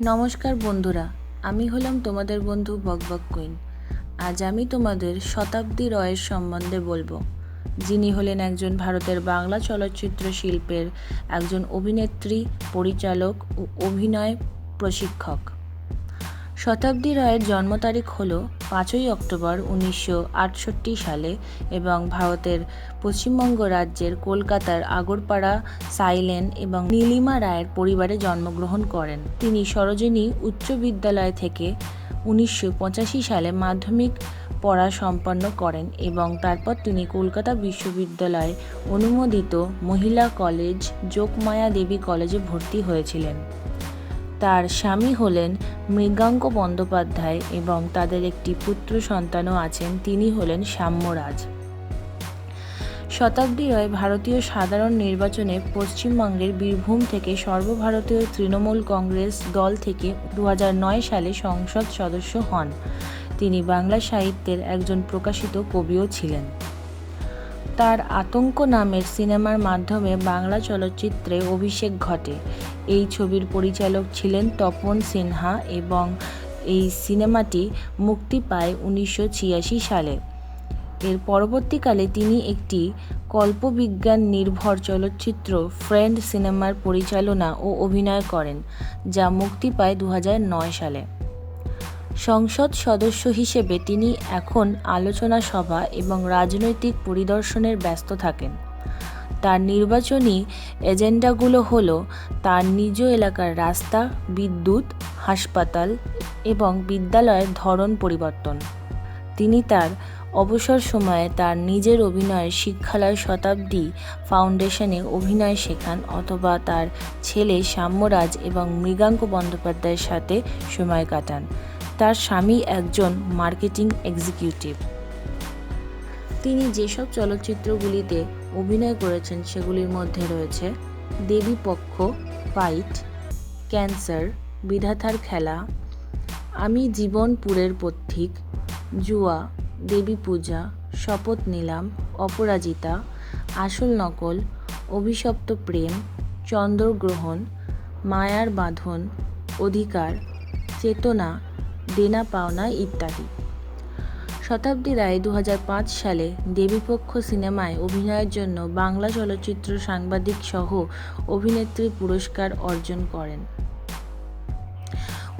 নমস্কার বন্ধুরা, আমি হলাম তোমাদের বন্ধু বকবক কুইন। আজ আমি তোমাদের শতাব্দী রয়ের সম্বন্ধে বলব। যিনি হলেন একজন ভারতের বাংলা চলচ্চিত্র শিল্পের একজন অভিনেত্রী, পরিচালক ও অভিনয় প্রশিক্ষক। শতাব্দী রায়ের জন্ম তারিখ হল পাঁচই অক্টোবর উনিশশো আটষট্টি সালে এবং ভারতের পশ্চিমবঙ্গ রাজ্যের কলকাতার আগরপাড়া, সাইলেন এবং নীলিমা রায়ের পরিবারে জন্মগ্রহণ করেন। তিনি সরোজিনী উচ্চ বিদ্যালয় থেকে উনিশশো পঁচাশি সালে মাধ্যমিক পড়া সম্পন্ন করেন এবং তারপর তিনি কলকাতা বিশ্ববিদ্যালয়ে অনুমোদিত মহিলা কলেজ যোগমায়া দেবী কলেজে ভর্তি হয়েছিলেন। তার স্বামী হলেন মৃগাঙ্ক বন্দ্যোপাধ্যায় এবং তাদের একটি পুত্র সন্তানও আছেন, তিনি হলেন সাম্যরাজ। শতাব্দী রয় ভারতীয় সাধারণ নির্বাচনে পশ্চিমবঙ্গের বীরভূম থেকে সর্বভারতীয় তৃণমূল কংগ্রেস দল থেকে দু হাজার নয় সালে সংসদ সদস্য হন। তিনি বাংলা সাহিত্যের একজন প্রকাশিত কবিও ছিলেন। তার আতঙ্ক নামের সিনেমার মাধ্যমে বাংলা চলচ্চিত্রে অভিষেক ঘটে। এই ছবির পরিচালক ছিলেন তপন সিনহা এবং এই সিনেমাটি মুক্তি পায় উনিশশো ছিয়াশি সালে। এর পরবর্তীকালে তিনি একটি কল্পবিজ্ঞান নির্ভর চলচ্চিত্র ফ্রেন্ড সিনেমার পরিচালনা ও অভিনয় করেন, যা মুক্তি পায় দু হাজার নয় সালে। সংসদ সদস্য হিসেবে তিনি এখন আলোচনা সভা এবং রাজনৈতিক পরিদর্শনের ব্যস্ত থাকেন। তার নির্বাচনী এজেন্ডাগুলো হলো তার নিজ এলাকার রাস্তা, বিদ্যুৎ, হাসপাতাল এবং বিদ্যালয়ের ধরন পরিবর্তন। তিনি তার অবসর সময়ে তার নিজের অভিনয়ের শিক্ষালয় শতাব্দী ফাউন্ডেশনে অভিনয় শেখান অথবা তার ছেলে সাম্যরাজ এবং মৃগাঙ্ক বন্দ্যোপাধ্যায়ের সাথে সময় কাটান। তার স্বামী একজন মার্কেটিং এক্সিকিউটিভ। তিনি যেসব চলচ্চিত্রগুলিতে অভিনয় করেছেন, সেগুলির মধ্যে রয়েছে দেবীপক্ষ ফাইট, ক্যান্সার, বিধাতার খেলা, আমি জীবনপুরের পথিক, জুয়া, দেবী পূজা, শপথ নিলাম, অপরাজিতা, আসল নকল, অভিশপ্ত প্রেম, চন্দ্রগ্রহণ, মায়ার বাঁধন, অধিকার, চেতনা দেনা পাওনা ইত্যাদি। শতাব্দী রায় দু হাজার পাঁচ সালে দেবীপক্ষ সিনেমায় অভিনয়ের জন্য বাংলা চলচ্চিত্র সাংবাদিক সহ অভিনেত্রী পুরস্কার অর্জন করেন।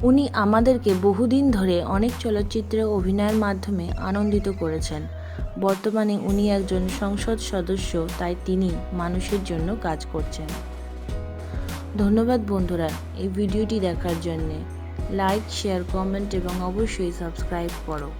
উনি আমাদেরকে বহুদিন ধরে অনেক চলচ্চিত্রে অভিনয়ের মাধ্যমে আনন্দিত করেছেন। বর্তমানে উনি একজন সংসদ সদস্য, তাই তিনি মানুষের জন্য কাজ করছেন। ধন্যবাদ বন্ধুরা, এই ভিডিওটি দেখার জন্যে। লাইক শেয়ার কমেন্ট এবং অবশ্যই সাবস্ক্রাইব করো।